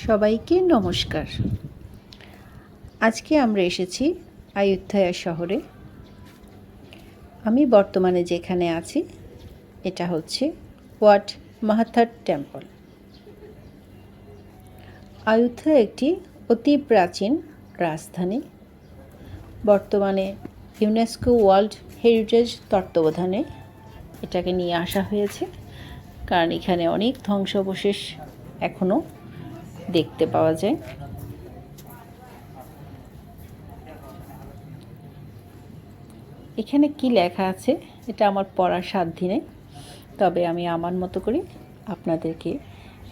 সবাইকে নমস্কার। আজকে আমরা এসেছি আয়ুত্থায়া শহরে। আমি বর্তমানে যেখানে আছি, এটা হচ্ছে ওয়াট মাহাথার টেম্পল। আয়ুথা একটি অতি প্রাচীন রাজধানী। বর্তমানে ইউনেস্কো ওয়ার্ল্ড হেরিটেজ তত্ত্বাবধানে এটাকে নিয়ে আসা হয়েছে, কারণ এখানে অনেক ধ্বংসাবশেষ এখনও দেখতে পাওয়া যায়। এখানে কি লেখা আছে? এটা আমার পড়ার সাধ্যি নেই। তবে আমি আমার মতো করে আপনাদেরকে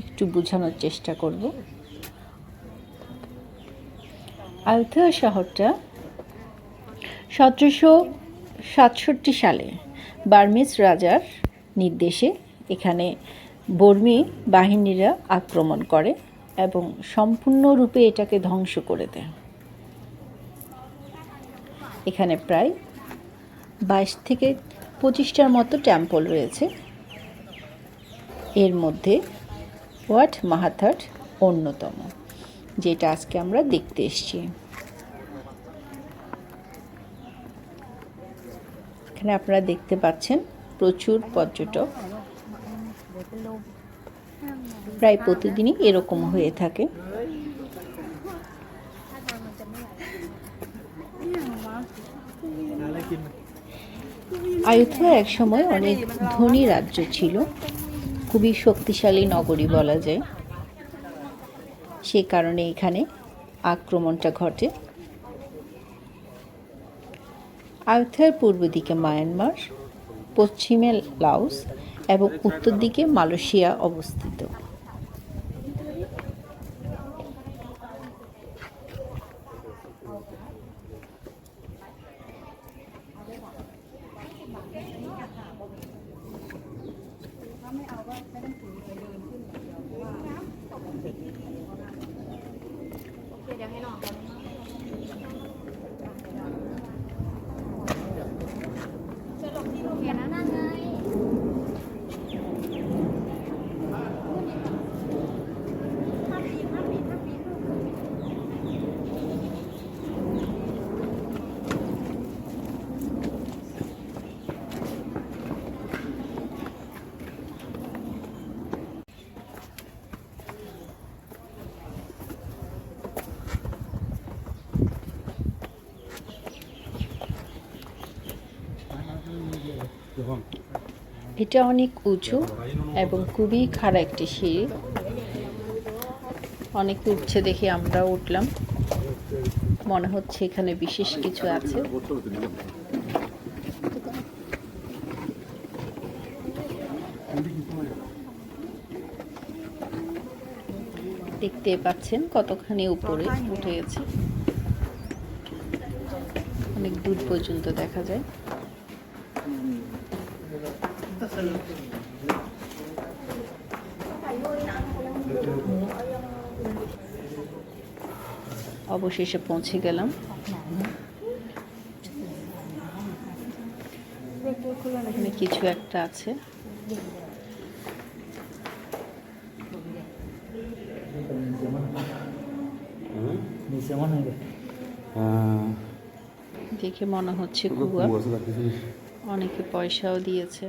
একটু বোঝানোর চেষ্টা করব। আয়ুথা শহরটা সতেরোশো সাতষট্টি সালে বার্মিজ রাজার নির্দেশে এখানে বর্মী বাহিনীরা আক্রমণ করে। এবং সম্পূর্ণরূপে এটাকে ধ্বংস করে দেয়। এখানে প্রায় বাইশ থেকে পঁচিশটার মতো টেম্পল রয়েছে। এর মধ্যে ওয়াট মাহাথাট অন্যতম, যেটা আজকে আমরা দেখতে এসেছি। এখানে আপনারা দেখতে পাচ্ছেন প্রচুর পর্যটক। প্রায় প্রতিদিনই এরকম হয়ে থাকে। আয়ুথিয়া এক সময় অনেক ধনী রাজ্য ছিল। খুবই শক্তিশালী নগরী বলা যায়। সে কারণে এখানে আক্রমণটা ঘটে। আয়ুথিয়ার পূর্ব দিকে মায়ানমার, পশ্চিমে লাওস এবং উত্তর দিকে মালয়েশিয়া অবস্থিত। এটা অনেক উঁচু এবং খুবই খাড়া একটি সিঁড়ি। অনেক উঠছে দেখে আমরা উঠলাম। মনে হচ্ছে এখানে বিশেষ কিছু আছে। দেখতে পাচ্ছেন কতখানি উপরে উঠে গেছে। অনেক দূর পর্যন্ত দেখা যায়। অবশেষে পৌঁছে গেলাম। এখানে কিছু একটা আছে। দেখে মনে হচ্ছে কুয়া। অনেকে পয়সাও দিয়েছে।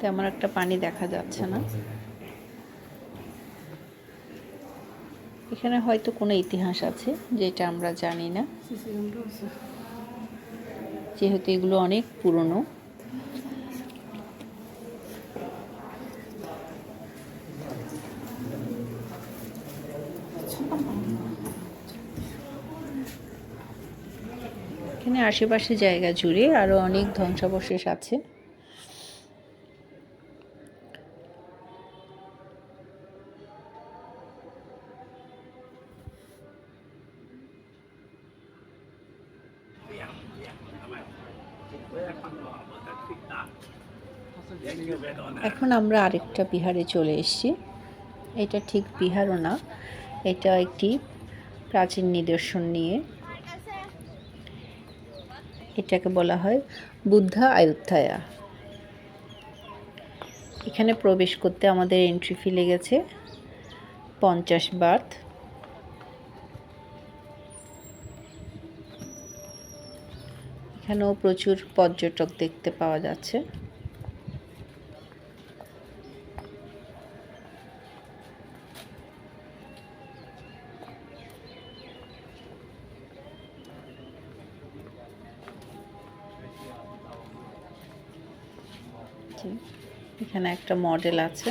তেমন একটা পানি দেখা যাচ্ছে না। এখানে হয়তো কোনো ইতিহাস আছে যেটা আমরা জানি না। যেহেতু এগুলো অনেক পুরনো। এখানে আশেপাশে জায়গা জুড়ে আরও অনেক ধ্বংসাবশেষ আছে। এখন আমরা আরেকটা বিহারে চলে এসেছি। এটা ঠিক বিহারও না, এটা একটি প্রাচীন নিদর্শন নিয়ে। এটাকে বলা হয় বুদ্ধা আয়ুত্থায়া এখানে প্রবেশ করতে আমাদের এন্ট্রি ফি লেগেছে পঞ্চাশ বার্থ। এখানেও প্রচুর পর্যটক দেখতে পাওয়া যাচ্ছে। জি, এখানে একটা মডেল আছে।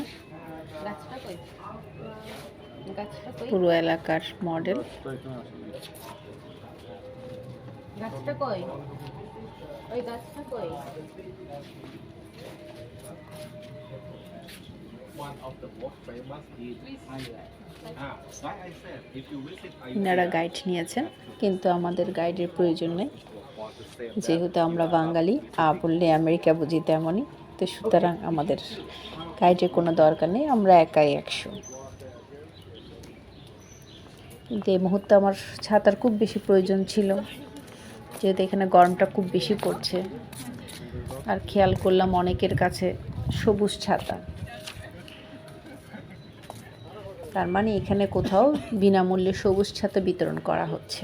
পুরো এলাকার মডেল গাছটা কই? ওই কই? ইনারা গাইড নিয়েছেন কিন্তু আমাদের গাইডের প্রয়োজন নেই। যেহেতু আমরা বাঙালি আ বললে আমেরিকা বুঝি তেমনই। তো সুতরাং আমাদের গাইডের কোনো দরকার নেই, আমরা একাই একশো। কিন্তু এই মুহূর্তে আমার ছাতার খুব বেশি প্রয়োজন ছিল, যেহেতু এখানে গরমটা খুব বেশি পড়ছে। আর খেয়াল করলাম অনেকের কাছে সবুজ ছাতা। তার মানে এখানে কোথাও বিনামূল্যে সবুজ ছাতা বিতরণ করা হচ্ছে।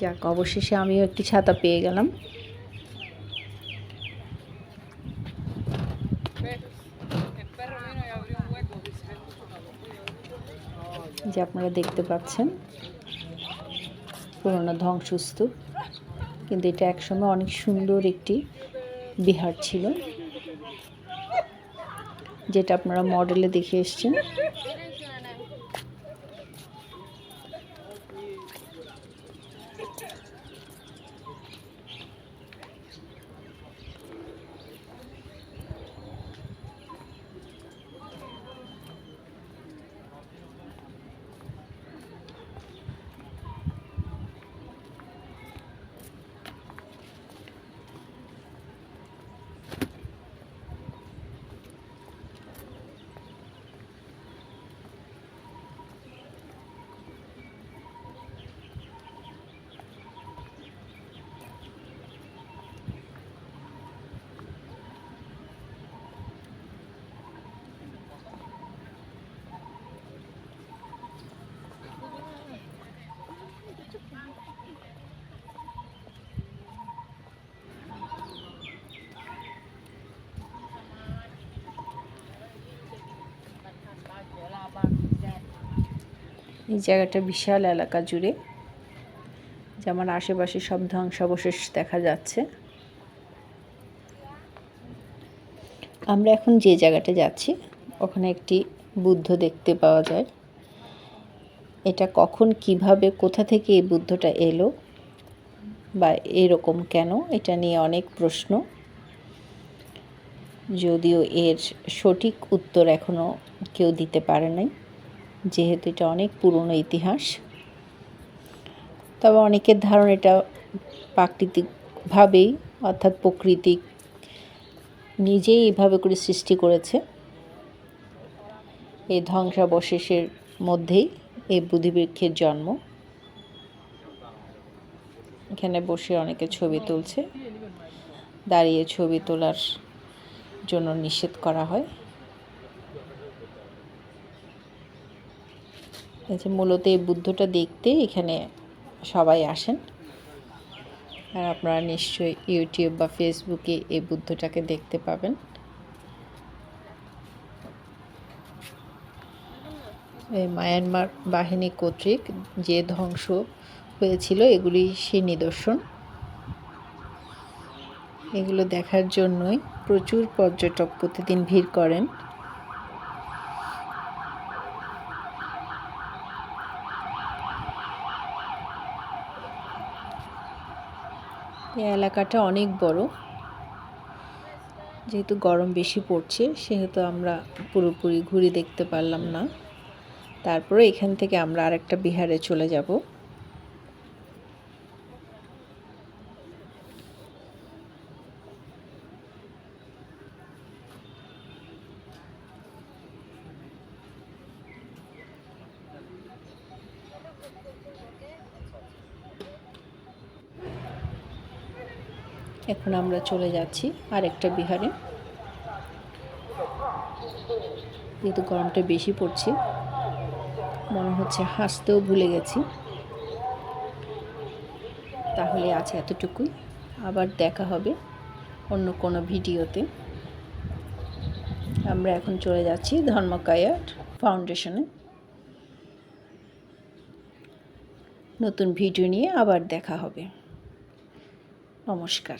যাক, অবশেষে আমিও একটি ছাতা পেয়ে গেলাম। যে আপনারা দেখতে পাচ্ছেন, পুরোনো ধ্বংসস্তূপ। কিন্তু এটা একসময় অনেক সুন্দর একটি বিহার ছিল, যেটা আপনারা মডেলে দেখে এসছেন। এই জায়গাটা বিশাল এলাকা জুড়ে যেমন আশেপাশে সব ধ্বংসাবশেষ দেখা যাচ্ছে। আমরা এখন যে জায়গাটা যাচ্ছি, ওখানে একটি বুদ্ধ দেখতে পাওয়া যায়। এটা কখন, কীভাবে, কোথা থেকে এই বুদ্ধটা এলো বা এরকম কেন, এটা নিয়ে অনেক প্রশ্ন। যদিও এর সঠিক উত্তর এখনও কেউ দিতে পারে নাই। যেহেতু এটা অনেক পুরনো ইতিহাস, তবে অনেকের ধারণা এটা প্রাকৃতিকভাবেই অর্থাৎ প্রকৃতি নিজেই এভাবে করে সৃষ্টি করেছে। এই ধ্বংসাবশেষের মধ্যেই এই বুদ্ধিবৃক্ষের জন্ম। এখানে বসে অনেকে ছবি তুলছে। দাঁড়িয়ে ছবি তোলার জন্য নিষেধ করা হয়। যে মূলত এই বুদ্ধটা দেখতে এখানে সবাই আসেন। আর আপনারা নিশ্চয়ই ইউটিউব বা ফেসবুকে এই বুদ্ধটাকে দেখতে পাবেন। এই মায়ানমার বাহিনী কর্তৃক যে ধ্বংস হয়েছিল, এগুলি সেই নিদর্শন। এগুলো দেখার জন্যই প্রচুর পর্যটক প্রতিদিন ভিড় করেন। এই এলাকাটা অনেক বড়। যেহেতু গরম বেশি পড়ছে, সেহেতু আমরা পুরোপুরি ঘুরে দেখতে পারলাম না। তারপরে এখান থেকে আমরা আরেকটা বিহারে চলে যাব। এখন আমরা চলে যাচ্ছি আরেকটা বিহারে। যেহেতু গরমটা বেশি পড়ছে, মনে হচ্ছে হাসতেও ভুলে গেছি। তাহলে আছে এতটুকুই। আবার দেখা হবে অন্য কোনো ভিডিওতে। আমরা এখন চলে যাচ্ছি ধর্মকায়ার ফাউন্ডেশনে। নতুন ভিডিও নিয়ে আবার দেখা হবে। নমস্কার।